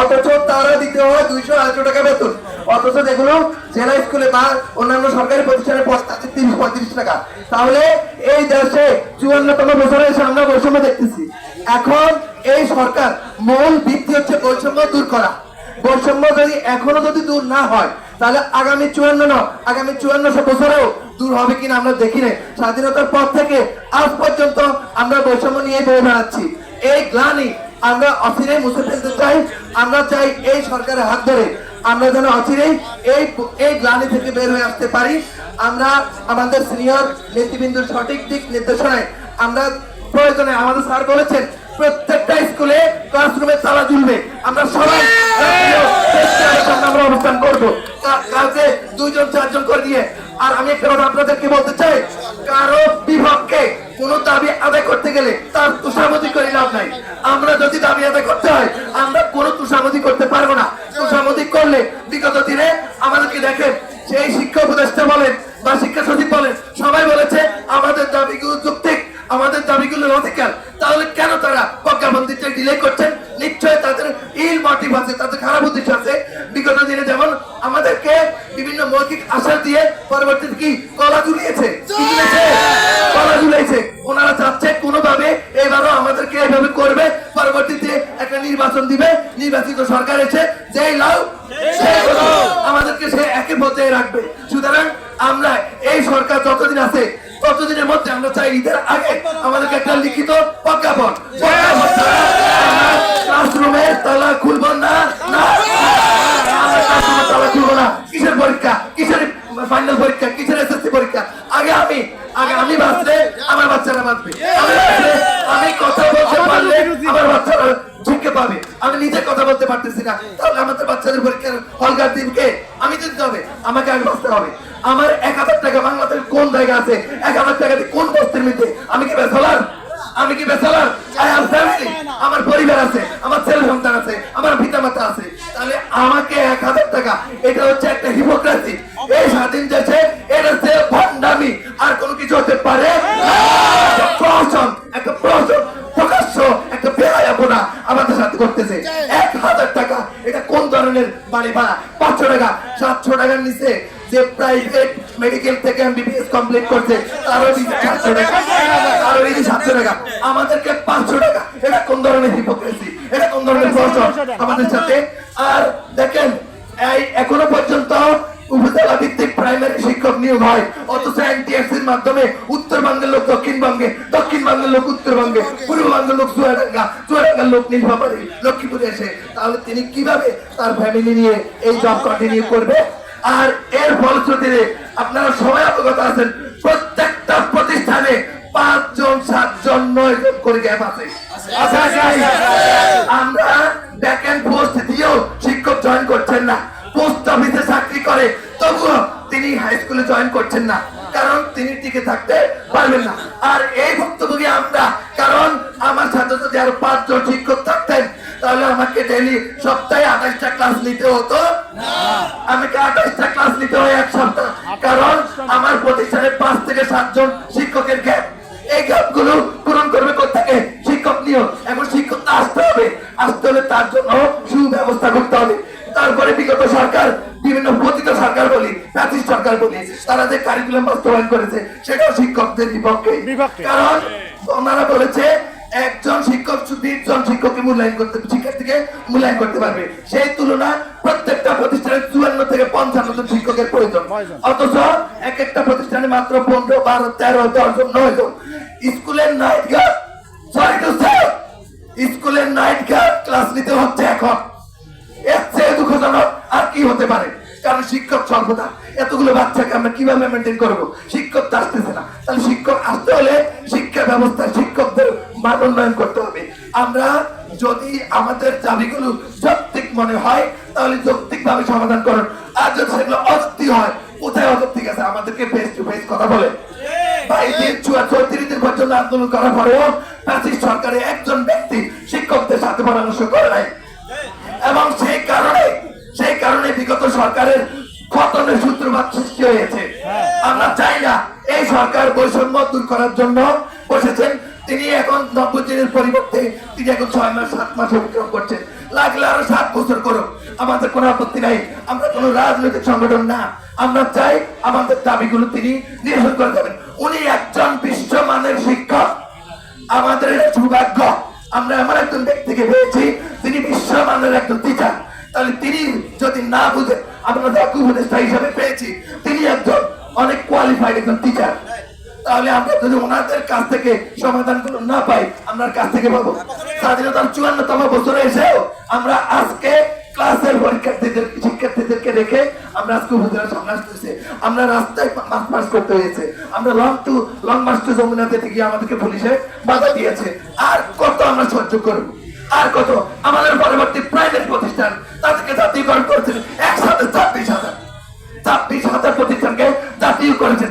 অথচ তারা দিতে হয় দুইশো আড়াইশো টাকা বেতন। অথচ যেগুলো জেলা স্কুলে বা অন্যান্য সরকারি প্রতিষ্ঠানের পদ তাদের তিরিশ পঁয়ত্রিশ টাকা। তাহলে এই দেশে চুয়ান্নতম বছরে আমরা বৈষম্য দেখতেছি। এখন এই সরকার মূল ভিত্তি হচ্ছে বৈষম্য দূর করা। বৈষম্য যদি এখনও যদি দূর না হয়, তাহলে আগামী চুয়ান্ন ন আগামী চুয়ান্নশো বছরেও দূর হবে কিনা আমরা দেখি না স্বাধীনতার পর থেকে আজ পর্যন্ত আমরা বৈষম্য নিয়ে বয়ে বেড়াচ্ছি। এই গ্লানি আমরা অচিরে মুছে ফেলতে চাই, আমরা চাই এই সরকারের হাত ধরে আমরা যেন অচিরেই এই এই গ্লানি থেকে বের হয়ে আসতে পারি। আমরা আমাদের সিনিয়র নেতৃবৃন্দুর সঠিক দিক নির্দেশনায় আমরা প্রয়োজনে আমাদের স্যার বলেছেন, প্রত্যেকটা স্কুলে ক্লাসরুমে তালা ঝুলবে। আমরা সবাই আমরা অবস্থান করব। কা- কালকে দুইজন, চারজন করে দিয়ে। আর আমি একটা কথা আপনাদেরকে বলতে চাই, কারও বিপক্ষে কোনো দাবি আদায় করতে গেলে তার তুষামতি করে লাভ নাই আমরা যদি দাবি আদায় করতে হয় আমরা কোনো তুষামতি করতে পারব না তুষামতি করলে বিগত দিনে আমাদেরকে দেখেন সেই শিক্ষা উপদেষ্টা বলেন বা শিক্ষা সচিব বলেন সবাই বলেছে আমাদের দাবিগুলো যুক্তিক আমাদের দাবিগুলোর অধিকার তাহলে কেন তারা প্রজ্ঞাপনদিতে ডিলে করছেন নিশ্চয় তাদের ইল মোটিভ আছে তাদের খারাপ উদ্দেশ্য আছে বিগত দিনে যেমন আমাদেরকে বিভিন্ন মৌখিক আশা দিয়ে পরবর্তীতে কি কলা ঝুলিয়েছে? কলা ঝুলিয়েছে ওনারা চাচ্ছে কোনোভাবে এবারও আমাদেরকে এভাবে করবে। পরবর্তীতে একটা নির্বাচন দিবে। নির্বাচিত সরকার এসে যেই লাউ আমাদেরকে সে একে পর্যায়ে রাখবে। সুতরাং আমরা এই সরকার যতদিন আছে ততদিনের মধ্যে আমরা চাই ঈদের আগে আমাদেরকে একটা লিখিত প্রজ্ঞাপন। ক্লাসরুমের তালা খুলবো না না। তালা খুলবো না। কিসের পরীক্ষা? কিসের ফাইনাল পরীক্ষা? কিসের এসএসসি পরীক্ষা? আগে আমি আগে আমি বাঁচলে আমার বাচ্চারা বাঁচবে। আমি বাঁচলে আমি কথা বলতে পারলে আমার বাচ্চারা শিক্ষা পাবে। আমি নিজে কথা বলতে পারতেছি না। তাহলে আমাদের বাচ্চাদের পরীক্ষার হলকার দিনকে আমি দিতে হবে? আমাকে আগে বাঁচতে হবে। আমার এক হাজার টাকা বাংলাদেশের কোন জায়গা আছে? এক হাজার টাকা দিয়ে কোন বস্তির মধ্যে? আমি কি বেসালার আমি কি বেসালার ধরনের ভাড়া পাঁচশো টাকা সাতশো টাকার নিচে যে প্রাইভেট মেডিকেল থেকে এমবিবিএস কমপ্লিট করছে তারও দিচ্ছে সাতশো টাকা। তারও দিচ্ছে সাতশো টাকা। আমাদেরকে পাঁচশো টাকা। এটা কোন ধরনের হিপোক্রেসি এটা কোন ধরনের প্রশ্ন? আমাদের সাথে? আর দেখেন এই এখনও পর্যন্ত উপজেলা ভিত্তিক প্রাইমারি শিক্ষক নিয়োগ হয়। অথচ মাধ্যমে উত্তরবঙ্গের লোক দক্ষিণবঙ্গে, দক্ষিণবঙ্গের লোক উত্তরবঙ্গে, পূর্ববঙ্গের লোক চুয়াডাঙ্গা, চুয়াডাঙ্গার লোক লক্ষ্মীপুরে এসে। তাহলে তিনি কীভাবে তার ফ্যামিলি নিয়ে এই জব কন্টিনিউ করবে? আর এর ফলশ্রুতিতে আপনারা সবাই অবগত আছেন, প্রত্যেকটা প্রতিষ্ঠানে পাঁচজন, সাতজন নয় জন করে গ্যাপ আছে। আমরা ব্যাক এন্ড পোস্ট দিয়েও শিক্ষক জয়েন করছেন না। পোস্ট অফিসে করে, তবুও তিনি হাই স্কুলে জয়েন করছেন না। কারণ তিনি টিকে থাকতে পারবেন না। আর এই ভুক্তভোগী আমরা, কারণ আমার ছাত্র যদি আরও পাঁচজন শিক্ষক থাকতেন, তাহলে আমাকে ডেলি সপ্তাহে আঠাশটা ক্লাস নিতে হতো। আমাকে আঠাশটা ক্লাস নিতে হয় এক সপ্তাহ? কারণ আমার প্রতিষ্ঠানে পাঁচ থেকে সাতজন শিক্ষকের গ্যাপ এই গ্যাপগুলো পূরণ করবে কোথেকে শিক্ষক নিয়োগ। এখন শিক্ষক আসতে হবে। আসতে হলে তার জন্য সুব্যবস্থা করতে হবে। তারপরে বিগত সরকার বিভিন্ন পতিত সরকার বলি প্রাচীন সরকার বলি তারা যে কারিকুলাম বাস্তবায়ন করেছে সেটাও শিক্ষকদের বিপক্ষে। কারণ ওনারা বলেছে একজন শিক্ষক বিশ জন শিক্ষককে মূল্যায়ন করতে শিক্ষার্থীকে মূল্যায়ন করতে পারবে। সেই তুলনায় প্রত্যেকটা প্রতিষ্ঠানে চুয়ান্ন থেকে পঞ্চান্ন জন শিক্ষকের প্রয়োজন। প্রয়োজন। অথচ এক একটা প্রতিষ্ঠানে মাত্র পনেরো বারো তেরো দশ জন নয় জন। স্কুলের নাইট গার্ড সরি টু স্কুলের নাইট গার্ড ক্লাস নিতে হচ্ছে এখন। এর চেয়ে দুঃখজনক আর কি হতে পারে? কারণ শিক্ষক সর্বদা এতগুলো বাচ্চাকে আমরা কীভাবে মেনটেন করব? শিক্ষক তো আসতেছে না। তাহলে শিক্ষক আসতে হলে শিক্ষা ব্যবস্থা শিক্ষকদের মান উন্নয়ন করতে হবে। আমরা যদি আমাদের দাবিগুলো যৌক্তিক মনে হয়, তাহলে যৌক্তিক ভাবে সমাধান করুন। আর যদি সেগুলো অযৌক্তিক হয়, কোথায় অযৌক্তিক আছে? আমাদেরকে ফেস টু ফেস কথা বলে। পর্যন্ত আন্দোলন করার পরেও সরকারের একজন ব্যক্তি শিক্ষকদের সাথে পরামর্শ করে নাই। এবং সেই সরকারের পতনের সূত্রপাত সৃষ্টি হয়েছে। আমরা চাই না এই সরকার বৈষম্য দূর করার জন্য বসেছেন। তিনি এখন নব্বই দিনের পরিবর্তে তিনি এখন ছয় মাস সাত মাস অতিক্রম করছেন। লাগলে আরও সাত বছর করুক আমাদের কোনো আপত্তি নাই। আমরা কোনো রাজনৈতিক সংগঠন না। আমরা চাই আমাদের দাবিগুলো তিনি নিরসন করে দেবেন। উনি একজন বিশ্বমানের শিক্ষক। আমাদের সৌভাগ্য। আমরা এমন একজন ব্যক্তিকে পেয়েছি তিনি বিশ্বমানের একজন টিচার তাহলে তিনি যদি না বুঝে আমরা যাকে উপদেষ্টা হিসাবে পেয়েছি, তিনি একজন অনেক কোয়ালিফাইড একজন টিচার তাহলে আমরা যদি ওনাদের কাছ থেকে সমাধানগুলো না পাই, আমরা কাছ থেকে পাবো? স্বাধীনতার চুয়ান্নতম বছরে এসেও আমরা আজকে ক্লাসের পরীক্ষার্থীদের, শিক্ষার্থীদেরকে রেখে আমরা আজকে উপজেলার সামনে আসতেছি আমরা রাস্তায় মাস মাস করতে হয়েছে। আমরা লং টু লং মাস টু যমুনাতে গিয়ে আমাদেরকে পুলিশে বাধা দিয়েছে। আর কত আমরা সহ্য করব? আর কত? আমাদের পরবর্তী প্রাইভেট প্রতিষ্ঠান, তাদেরকে জাতীয়করণ করেছেন একসাথে ছাব্বিশ হাজার। ছাব্বিশ হাজার প্রতিষ্ঠানকে জাতীয় করেছেন।